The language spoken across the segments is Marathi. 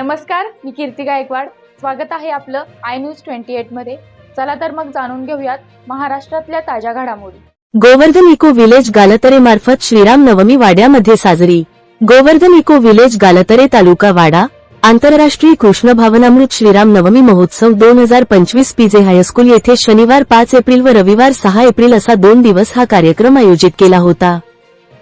नमस्कार मी कीर्ती गायकवाड. स्वागत आहे आपलं आय न्यूज ट्वेंटी एटमध्ये चला तर मग जाणून घेऊयात महाराष्ट्रातल्या ताज्या घडामोडी. गोवर्धन इको विलेज गालतरे मार्फत श्रीराम नवमी वाड्यामध्ये साजरी. गोवर्धन इको विलेज गालतरे तालुका वाडा आंतरराष्ट्रीय कृष्ण भावनामृत श्रीराम नवमी महोत्सव दोन हजार पंचवीस पीजे हायस्कूल येथे शनिवार पाच एप्रिल व रविवार सहा एप्रिल असा दोन दिवस हा कार्यक्रम आयोजित केला होता.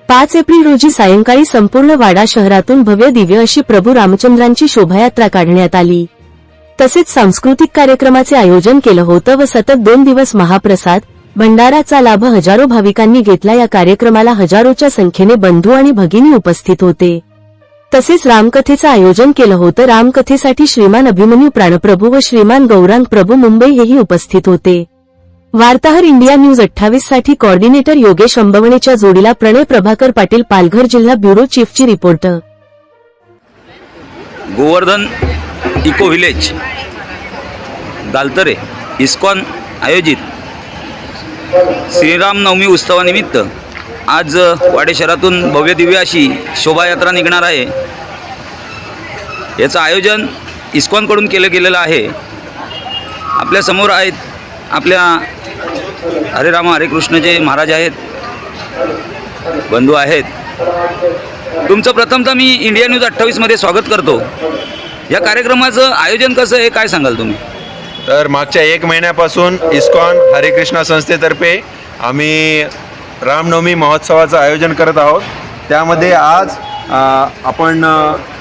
पाच एप्रिल रोजी सायंकाळी संपूर्ण वाडा शहरातून भव्य दिव्य अशी प्रभू रामचंद्रांची शोभायात्रा काढण्यात आली. तसेच सांस्कृतिक कार्यक्रमाचे आयोजन केलं होतं व सतत दोन दिवस महाप्रसाद भंडाराचा लाभ हजारो भाविकांनी घेतला या कार्यक्रमाला हजारोच्या संख्येने बंधू आणि भगिनी उपस्थित होते. तसेच रामकथेचं आयोजन केलं होतं. रामकथेसाठी श्रीमान अभिमन्यू प्राणप्रभू व श्रीमान गौरांग प्रभू मुंबई हेही उपस्थित होते. वार्ताहर इंडिया न्यूज अठ्ठावीससाठी कॉर्डिनेटर योगेश अंबवणेच्या जोडीला प्रणय प्रभाकर पाटील पालघर जिल्हा ब्युरो चीफची report. Govardhan eco village Daltare ISKCON आयोजित श्रीराम नवमी उत्सवानिमित्त आज वाडे शहरातून भव्य दिव्य अशी शोभायात्रा निघणार आहे. याचं आयोजन इस्कॉनकडून केलं गेलेलं आहे. आपल्यासमोर आहेत आपल्या हरे रामा हरे कृष्णचे महाराज आहेत बंधू आहेत. तुमचं प्रथमतः मी इंडिया न्यूज अठ्ठावीसमध्ये स्वागत करतो. या कार्यक्रमाचं आयोजन कसं आहे काय सांगाल तुम्ही? तर मागच्या एक महिन्यापासून इस्कॉन हरे कृष्णा संस्थेतर्फे आम्ही रामनवमी महोत्सवाचं आयोजन करत आहोत. त्यामध्ये आज आपण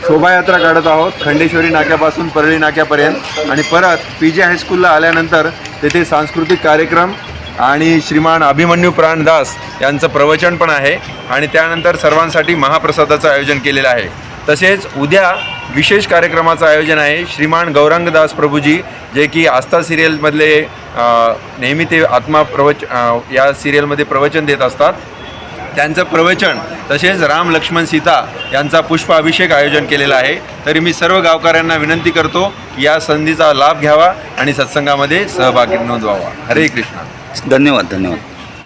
शोभायात्रा काढत आहोत खंडेश्वरी नाक्यापासून परळी नाक्यापर्यंत. आणि परत पी जे हायस्कूलला आल्यानंतर तेथे सांस्कृतिक कार्यक्रम आणि श्रीमान अभिमन्यू प्राणदास यांचं प्रवचन पण आहे आणि त्यानंतर सर्वांसाठी महाप्रसादाचं आयोजन केलेलं आहे. तसेच उद्या विशेष कार्यक्रमाचं आयोजन आहे. श्रीमान गौरांगदास प्रभूजी जे की आस्था सिरियलमधले नेहमी ते आत्मा प्रवच या सिरियलमध्ये प्रवचन देत असतात. त्यांचं प्रवचन तसेच राम लक्ष्मण सीता यांचा पुष्प अभिषेक आयोजन केलेला आहे. तरी मी सर्व गावकऱ्यांना विनंती करतो की या संधीचा लाभ घ्यावा आणि सत्संगामध्ये सहभागी नोंदवावा. हरे कृष्णा. धन्यवाद धन्यवाद.